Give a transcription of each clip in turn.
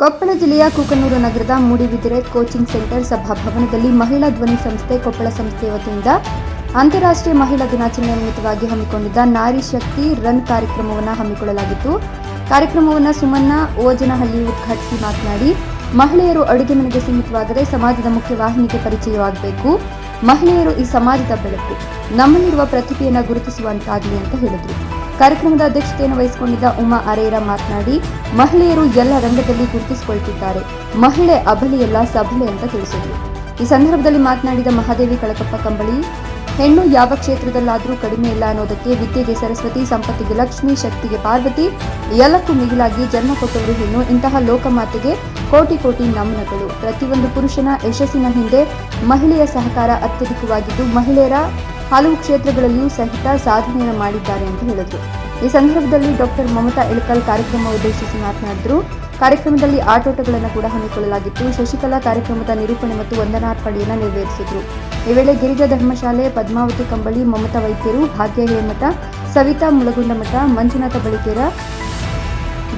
ಕೊಪ್ಪಳ ಜಿಲ್ಲೆಯ ಕೂಕನೂರು ನಗರದ ಮೂಡಿಬಿದಿರೆ coaching centre ಸಭಾಭವನದಲ್ಲಿ ಮಹಿಳಾ ಧ್ವನಿ ಸಂಸ್ಥೆ ಕೊಪ್ಪಳ ಸಂಸ್ಥೆ ವತಿಯಿಂದ ಅಂತಾರಾಷ್ಟ್ರೀಯ ಮಹಿಳಾ ದಿನಾಚರಣೆ ನಿಮಿತ್ತವಾಗಿ ಹಮ್ಮಿಕೊಂಡಿದ್ದ ನಾರಿ ಶಕ್ತಿ ರನ್ ಕಾರ್ಯಕ್ರಮವನ್ನು ಹಮ್ಮಿಕೊಳ್ಳಲಾಗಿತ್ತು. ಕಾರ್ಯಕ್ರಮವನ್ನು ಸುಮನ್ನ ಓಜನಹಳ್ಳಿ ಉದ್ಘಾಟಿಸಿ ಮಾತನಾಡಿ, ಮಹಿಳೆಯರು ಅಡುಗೆ ಮನೆಗೆ ಸೀಮಿತವಾಗದೆ ಸಮಾಜದ ಮುಖ್ಯ ವಾಹಿನಿಗೆ ಪರಿಚಯವಾಗಬೇಕು. ಮಹಿಳೆಯರು ಈ ಸಮಾಜದ ಬೆಳಕು, ನಮ್ಮಲ್ಲಿರುವ ಪ್ರತಿಭೆಯನ್ನು ಗುರುತಿಸುವಂತಾಗಲಿ ಅಂತ ಹೇಳಿದರು. ಕಾರ್ಯಕ್ರಮದ ಅಧ್ಯಕ್ಷತೆಯನ್ನು ವಹಿಸಿಕೊಂಡಿದ್ದ ಉಮಾ ಅರೇರ ಮಾತನಾಡಿ, ಮಹಿಳೆಯರು ಎಲ್ಲ ರಂಗದಲ್ಲಿ ಗುರುತಿಸಿಕೊಳ್ತಿದ್ದಾರೆ. ಮಹಿಳೆ ಅಬಲೆಯಲ್ಲ ಸಬಲೆ ಅಂತ ತಿಳಿಸಿದರು. ಈ ಸಂದರ್ಭದಲ್ಲಿ ಮಾತನಾಡಿದ ಮಹಾದೇವಿ ಕಳಕಪ್ಪ ಕಂಬಳಿ, ಹೆಣ್ಣು ಯಾವ ಕ್ಷೇತ್ರದಲ್ಲಾದರೂ ಕಡಿಮೆ ಇಲ್ಲ ಅನ್ನೋದಕ್ಕೆ ವಿದ್ಯೆಗೆ ಸರಸ್ವತಿ, ಸಂಪತ್ತಿಗೆ ಲಕ್ಷ್ಮಿ, ಶಕ್ತಿಗೆ ಪಾರ್ವತಿ, ಎಲ್ಲಕ್ಕೂ ಮಿಗಿಲಾಗಿ ಜನ್ಮ ಕೊಟ್ಟವರು ಹೆಣ್ಣು. ಇಂತಹ ಲೋಕಮಾತೆಗೆ ಕೋಟಿ ಕೋಟಿ ನಮನಗಳು. ಪ್ರತಿಯೊಂದು ಪುರುಷನ ಯಶಸ್ಸಿನ ಹಿಂದೆ ಮಹಿಳೆಯ ಸಹಕಾರ ಅತ್ಯಧಿಕವಾಗಿದ್ದು, ಮಹಿಳೆಯರ ಹಲವು ಕ್ಷೇತ್ರಗಳಲ್ಲಿಯೂ ಸಹಿತ ಸಾಧನೆಯನ್ನು ಮಾಡಿದ್ದಾರೆ ಅಂತ ಹೇಳಿದರು. ಈ ಸಂದರ್ಭದಲ್ಲಿ ಡಾಕ್ಟರ್ ಮಮತಾ ಇಳಕಲ್ ಕಾರ್ಯಕ್ರಮ ಉದ್ದೇಶಿಸಿ ಮಾತನಾಡಿದರು. ಕಾರ್ಯಕ್ರಮದಲ್ಲಿ ಆಟೋಟಗಳನ್ನು ಕೂಡ ಹಮ್ಮಿಕೊಳ್ಳಲಾಗಿತ್ತು. ಶಶಿಕಲಾ ಕಾರ್ಯಕ್ರಮದ ನಿರೂಪಣೆ ಮತ್ತು ವಂದನಾರ್ಪಣೆಯನ್ನು ನೆರವೇರಿಸಿದರು. ಈ ವೇಳೆ ಗಿರಿಜಾ ಧರ್ಮಶಾಲೆ, ಪದ್ಮಾವತಿ ಕಂಬಳಿ, ಮಮತಾ ವೈದ್ಯರು ಭಾಗ್ಯ ಹೇಮಠ ಸವಿತಾ ಮುಳಗುಂಡಮಠ ಮಂಜುನಾಥ ಬಳಿಕೇರ,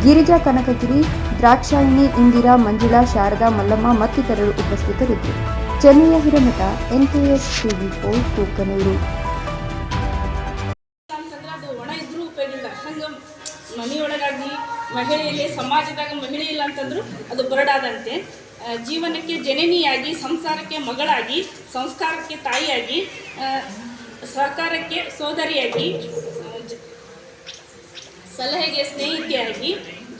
ಗಿರಿಜಾ ಕನಕಗಿರಿ, ದ್ರಾಕ್ಷಾಯಿಣಿ, ಇಂದಿರಾ, ಮಂಜುಳಾ, ಶಾರದಾ, ಮಲ್ಲಮ್ಮ ಮತ್ತಿತರರು ಉಪಸ್ಥಿತರಿದ್ದರು. Channayya Hiremath NKS TV four Tukanur ಮನೆಯೊಳಗಾಗಿ ಮಹಿಳೆಯಲ್ಲಿ, ಸಮಾಜದಾಗ ಮಹಿಳೆ ಇಲ್ಲ ಅಂತಂದ್ರು ಅದು ಬರಡಾದಂತೆ. ಜೀವನಕ್ಕೆ ಜನನಿಯಾಗಿ, ಸಂಸಾರಕ್ಕೆ ಮಗಳಾಗಿ, ಸಂಸ್ಕಾರಕ್ಕೆ ತಾಯಿಯಾಗಿ ಸಹಕಾರಕ್ಕೆ ಸೋದರಿಯಾಗಿ ಸಲಹೆಗೆ ಸ್ನೇಹಿತೆಯಾಗಿ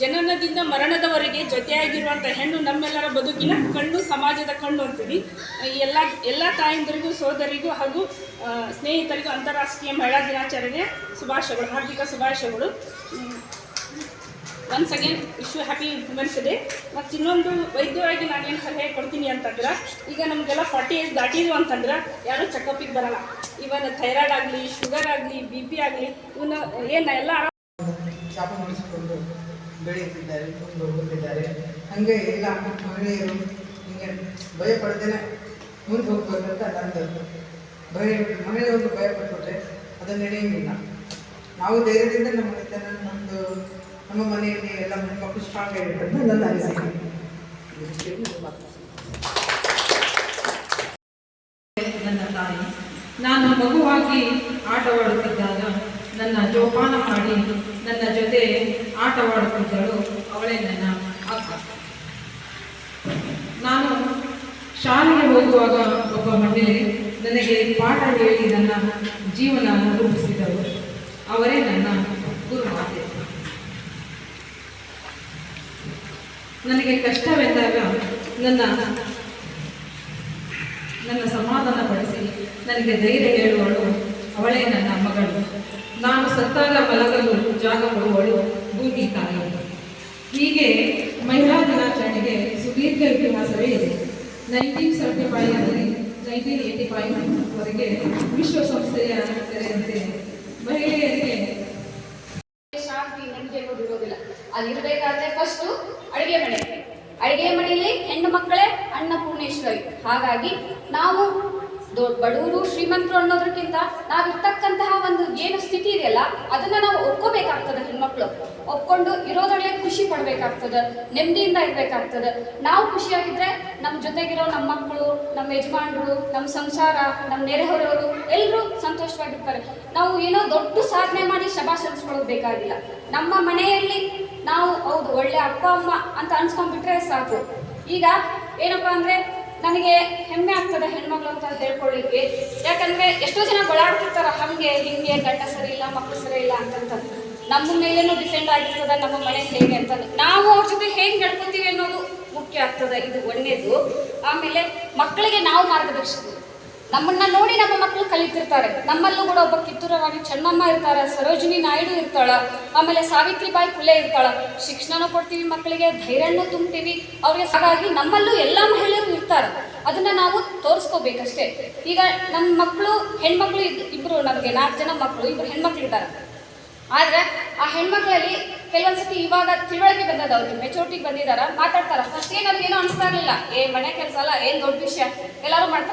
ಜನನದಿಂದ ಮರಣದವರೆಗೆ ಜೊತೆಯಾಗಿರುವಂಥ ಹೆಣ್ಣು ನಮ್ಮೆಲ್ಲರ ಬದುಕಿನ ಕಣ್ಣು, ಸಮಾಜದ ಕಣ್ಣು ಅಂತೀವಿ. ಎಲ್ಲ ಎಲ್ಲ ತಾಯಂದರಿಗೂ, ಸೋದರಿಗೂ ಹಾಗೂ ಸ್ನೇಹಿತರಿಗೂ ಅಂತಾರಾಷ್ಟ್ರೀಯ ಮಹಿಳಾ ದಿನಾಚರಣೆ ಶುಭಾಶಯಗಳು, ಹಾರ್ದಿಕ ಶುಭಾಶಯಗಳು. Once again wish you happy women's day ಮತ್ತು ಇನ್ನೊಂದು ವೈದ್ಯವಾಗಿ ನಾನೇನು ಸಲಹೆ ಕೊಡ್ತೀನಿ ಅಂತಂದ್ರೆ, ಈಗ ನಮಗೆಲ್ಲ ಫಾರ್ಟಿ ಏಜ್ ದಾಟಿದ್ವು ಅಂತಂದ್ರೆ, ಯಾರೂ ಚೆಕಪ್ಪಿಗೆ ಬರಲ್ಲ. ಇವನ್ ಥೈರಾಯ್ಡ್ ಆಗಲಿ ಶುಗರ್ ಆಗಲಿ ಬಿ ಪಿ ಆಗಲಿ ಇವನ್ನ ಏನು, ಎಲ್ಲ ಬೆಳೆಯುತ್ತಿದ್ದಾರೆ ಮುಂದೆ ಹೋಗುತ್ತಿದ್ದಾರೆ ಹಾಗೆ ಎಲ್ಲ ಮಹಿಳೆಯರು ಹಿಂಗೆ ಭಯ ಪಡ್ತೇನೆ ಮುಂದೆ ಹೋಗ್ಬೇಕಂತ ನಂದು ಭಯ ಮಹಿಳೆಯವರು ಭಯ ಪಟ್ಬಿಟ್ರೆ ಅದು ನಡೆಯುವುದಿಲ್ಲ. ನಾವು ಧೈರ್ಯದಿಂದ ನಮ್ಮ ಮನೆತನ ನಮ್ಮದು ನಮ್ಮ ಮನೆಯಲ್ಲಿ ಎಲ್ಲ ಮಕ್ಕಳು ಸ್ಟ್ರಾಂಗ್ ಆಗಿರ್ತದೆ ನನ್ನ ಅನಿಸಿಕೆ. ನನ್ನ ತಾಯಿ, ನಾನು ಮಗುವಾಗಿ ಆಟವಾಡುತ್ತಿದ್ದಾಗ ನನ್ನ ಜೋಪಾನ ಮಾಡಿ ನನ್ನ ಜೊತೆ ಆಟವಾಡುತ್ತಿದ್ದಳು ಅವಳೇ ನನ್ನ ಅಕ್ಕ. ನಾನು ಶಾಲೆಗೆ ಹೋಗುವಾಗ ಒಬ್ಬ ಮಹಿಳೆ ನನಗೆ ಪಾಠ ಹೇಳಿ ನನ್ನ ಜೀವನ ರೂಪಿಸಿದಳು. ಅವರೇ ನನ್ನ ಗುರುಮಾತೆ. ನನಗೆ ಕಷ್ಟವೆಂದಾಗ ನನ್ನ ನನ್ನ ಸಮಾಧಾನ ಪಡಿಸಿ ನನಗೆ ಧೈರ್ಯ ಹೇಳುವಳು ಅವಳೇ ನನ್ನ ಮಗಳು. ನಾನು ಸತ್ತಾಗ ಮಲಗಲು ಜಾಗ ಕೊಡುವಳು ಭೂಮಿ ತಾಯಿ. ಹೀಗೆ ಮಹಿಳಾ ದಿನಾಚರಣೆಗೆ ಸುದೀರ್ಘ ಇತಿಹಾಸವೇ ಇದೆ. ನೈನ್ಟೀನ್ ಸೆವೆಂಟಿ ಫೈವ್ನಲ್ಲಿ ನೈನ್ಟೀನ್ ಏಯ್ಟಿ ಫೈವ್ ವರೆಗೆ ವಿಶ್ವಸಂಸ್ಥೆಯ ತೆರೆಯಂತೆ ಮಹಿಳೆಯರಿಗೆ ಶಾಂತಿ ನೆಮ್ಮದಿ ಇರೋದಿಲ್ಲ ಅದಿರಬೇಕಾದ್ರೆ ಫಸ್ಟ್ ಅಡುಗೆ ಮನೆ. ಅಡುಗೆ ಮನೆಯಲ್ಲಿ ಹೆಣ್ಣು ಮಕ್ಕಳೇ ಅನ್ನಪೂರ್ಣೇಶ್ವರಿ ಹಾಗಾಗಿ ನಾವು ಬಡೂರು ಶ್ರೀಮಂತರು ಅನ್ನೋದಕ್ಕಿಂತ ನಾವಿರ್ತಕ್ಕಂತಹ ಒಂದು ಏನು ಸ್ಥಿತಿ ಇದೆಯಲ್ಲ ಅದನ್ನ ನಾವು ಒಪ್ಕೋಬೇಕಾಗ್ತದೆ ಹೆಣ್ಮಕ್ಳು. ಒಪ್ಕೊಂಡು ಇರೋದ್ರಲ್ಲೇ ಖುಷಿ ಪಡ್ಬೇಕಾಗ್ತದೆ, ನೆಮ್ಮದಿಯಿಂದ ಇರ್ಬೇಕಾಗ್ತದೆ. ನಾವು ಖುಷಿಯಾಗಿದ್ರೆ ನಮ್ಮ ಜೊತೆಗಿರೋ ನಮ್ಮ ಮಕ್ಕಳು ನಮ್ಮ ಯಜಮಾನರು ನಮ್ಮ ಸಂಸಾರ ನಮ್ಮ ನೆರೆಹೊರೆಯವರು ಎಲ್ಲರೂ ಸಂತೋಷವಾಗಿರ್ತಾರೆ. ನಾವು ಏನೋ ದೊಡ್ಡ ಸಾಧನೆ ಮಾಡಿ ಶಬಾಷ್ ಅನ್ಸ್ಕೊಳ್ಳೋದು ಬೇಕಾಗಿಲ್ಲ. ನಮ್ಮ ಮನೆಯಲ್ಲಿ ನಾವು, ಹೌದು, ಒಳ್ಳೆ ಅಪ್ಪ, ಅಮ್ಮ ಅಂತ ಅನ್ಸ್ಕೊಂಡ್ಬಿಟ್ರೆ ಸಾಕು. ಈಗ ಏನಪ್ಪಾ ಅಂದ್ರೆ ನನಗೆ ಹೆಮ್ಮೆ ಆಗ್ತದೆ ಹೆಣ್ಮಕ್ಳು ಅಂತ ಹೇಳ್ಕೊಳ್ಳಿಕ್ಕೆ ಯಾಕಂದ್ರೆ ಎಷ್ಟೋ ಜನ ಗೊಳಾಡ್ತಿರ್ತಾರ ಹಂಗೆ, ಹಿಂಗೆ, ಗಂಡ ಸರಿ ಇಲ್ಲ ಮಕ್ಕಳು ಸರಿ ಇಲ್ಲ ಅಂತಂತ. ನಮ್ಮ ಮೇಲೇನು ಡಿಪೆಂಡ್ ಆಗಿರ್ತದೆ, ನಮ್ಮ ಮನೆ ಹೇಗೆ ಅಂತ ನಾವು ಅವ್ರ ಜೊತೆ ಹೇಗೆ ನಡ್ಕೊತೀವಿ ಅನ್ನೋದು ಮುಖ್ಯ ಆಗ್ತದೆ, ಇದು ಒಳ್ಳೆಯದು ಆಮೇಲೆ ಮಕ್ಕಳಿಗೆ ನಾವು ಮಾರ್ಗದರ್ಶಕರು ನಮ್ಮನ್ನ ನೋಡಿ ನಮ್ಮ ಮಕ್ಕಳು ಕಲಿತಿರ್ತಾರೆ. ನಮ್ಮಲ್ಲೂ ಕೂಡ ಒಬ್ಬ ಕಿತ್ತೂರ ರಾಣಿ ಚೆನ್ನಮ್ಮ ಇರ್ತಾರೆ, ಸರೋಜಿನಿ ನಾಯ್ಡು ಇರ್ತಾಳ, ಆಮೇಲೆ ಸಾವಿತ್ರಿಬಾಯಿ ಫುಲೆ ಇರ್ತಾಳ. ಶಿಕ್ಷಣನೂ ಕೊಡ್ತೀವಿ ಮಕ್ಕಳಿಗೆ, ಧೈರ್ಯನೂ ತುಂಬ್ತೀವಿ ಅವ್ರಿಗೆ ಹಾಗಾಗಿ ನಮ್ಮಲ್ಲೂ ಎಲ್ಲ ಮಹಿಳೆಯರು ಇರ್ತಾರೆ. ಅದನ್ನ ನಾವು ತೋರಿಸ್ಕೋಬೇಕಷ್ಟೇ. ಈಗ ನಮ್ಮ ಮಕ್ಕಳು ಹೆಣ್ಮಕ್ಳು ಇಬ್ರು, ನಮಗೆ ನಾಲ್ಕು ಜನ ಮಕ್ಕಳು ಇಬ್ರು ಹೆಣ್ಮಕ್ಳು ಇದ್ದಾರೆ. ಆದ್ರೆ ಆ ಹೆಣ್ಮಕ್ಳಲ್ಲಿ ಕೆಲವೊಂದ್ಸತಿ ಇವಾಗ ತಿಳುವಳಿಕೆ ಬಂದದ ಅವ್ರಿಗೆ ಮೆಚುರಿಟಿಗೆ ಬಂದಿದಾರ ಮಾತಾಡ್ತಾರ, ಫಸ್ಟ್ ಏನೋ ಅನಿಸ್ತಾ ಇರಲಿಲ್ಲ. ಏ, ಮನೆ ಕೆಲಸ ಅಲ್ಲ, ಏನ್ ದೊಡ್ಡ ವಿಷಯ? ಎಲ್ಲರೂ ಮಾಡ್ತಾರೆ.